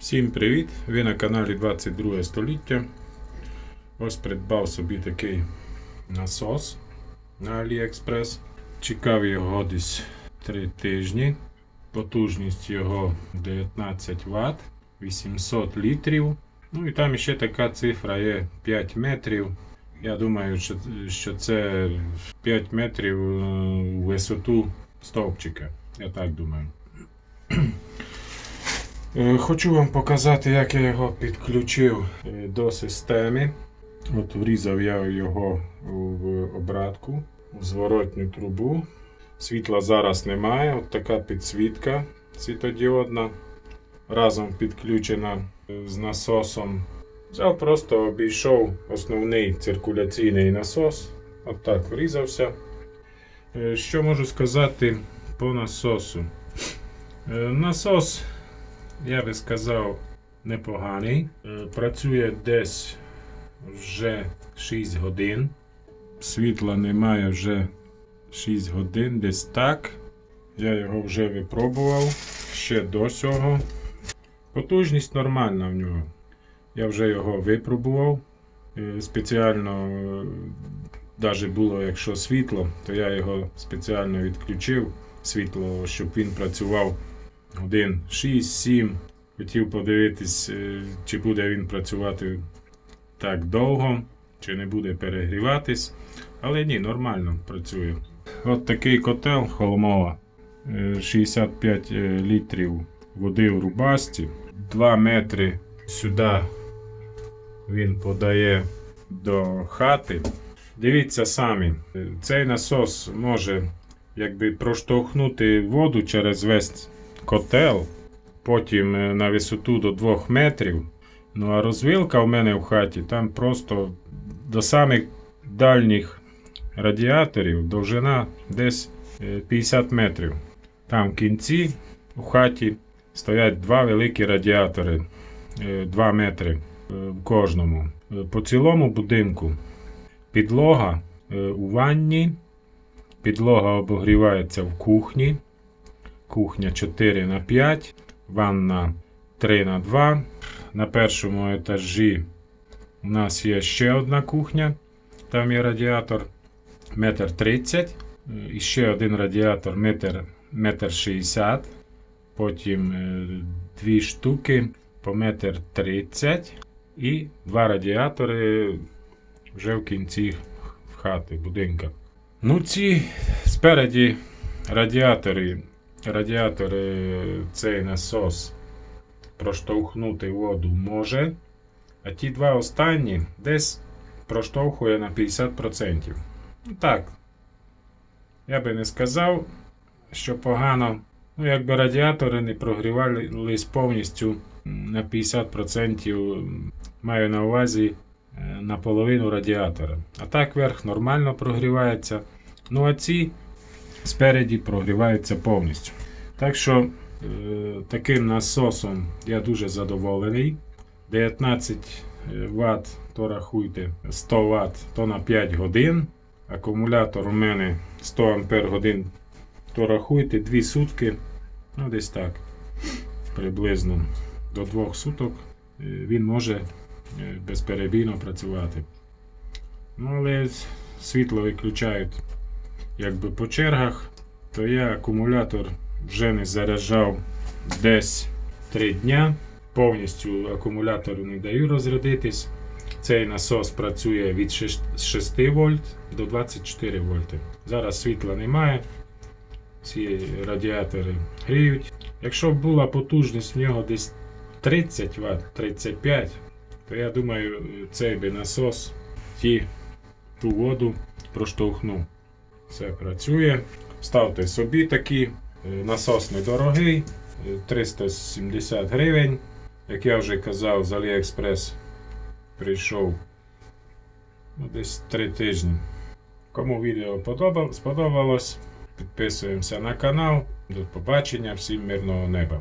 Всім привіт! Ви на каналі 22 століття. Ось придбав собі такий насос на AliExpress. Чекав його десь 3 тижні. Потужність його 19 Вт, 800 літрів. Ну і там ще така цифра є 5 метрів. Я думаю, що, це 5 метрів е, висоту стовпчика. Я так думаю. Е, Хочу вам показати, як я його підключив е, до системи. От врізав я його в обратку, в зворотню трубу. Світла зараз немає, от така підсвітка світодіодна. Разом підключена е, з насосом. Взяв просто обійшов основний циркуляційний насос. От так врізався. Що можу сказати по насосу? Насос я би сказав, непоганий. Е, Працює десь вже 6 годин. Світла немає вже 6 годин, десь так. Я його вже випробував ще до цього. Потужність нормальна в нього. Я вже його випробував. Е, Спеціально, навіть було, якщо світло, то я його спеціально відключив світло, щоб він працював годин 6-7. Хотів подивитись, е, чи буде він працювати так довго, чи не буде перегріватись. Але ні, нормально працює. От такий котел холмова. е, 65 е, літрів води в рубасті. 2 метри сюди він подає до хати. Дивіться самі, е, цей насос може якби проштовхнути воду через весь котел, потім е, на висоту до 2 метрів. Ну а розвилка в мене в хаті там просто до самих дальніх радіаторів довжина десь е, 50 метрів. Там в кінці у хаті стоять два великі радіатори 2 метри е, в кожному. Е, По цілому будинку підлога е, у ванні, підлога обогрівається в кухні. Кухня 4 на 5, ванна 3 на 2. На першому етажі у нас є ще одна кухня. Там є радіатор метр 30. І ще один радіатор метр, метр 60. Потім е, дві штуки по метр 30. І два радіатори вже в кінці хати, будинка. Ну, ці спереді радіатори радіатори цей насос проштовхнути воду може, а ті два останні десь проштовхує на 50%. Ну так, я би не сказав, що погано. Ну, якби радіатори не прогрівались повністю на 50%, маю на увазі е, наполовину радіатора. А так верх нормально прогрівається. Ну а ці спереді прогріваються повністю. Так що е, таким насосом я дуже задоволений. 19 Вт, то рахуйте, 100 Вт то на 5 годин. Акумулятор у мене 100 Ампер то рахуйте 2 сутки. Ну, десь так. Приблизно до 2 суток е, він може е, безперебійно працювати. Ну, але світло виключають якби по чергах, то я акумулятор вже не заряджав десь 3 дня. Повністю акумулятору не даю розрядитись. Цей насос працює від 6 вольт до 24 вольти. Зараз світла немає. Ці радіатори гріють. Якщо б була потужність в нього десь 30 Вт, 35, то я думаю, цей би насос ті, ту воду проштовхнув. Все працює. Ставте собі такий. Е, Насос недорогий, е, 370 гривень. Як я вже казав, з AliExpress прийшов ну, десь 3 тижні. Кому відео сподобалось, підписуємося на канал. До побачення, всім мирного неба.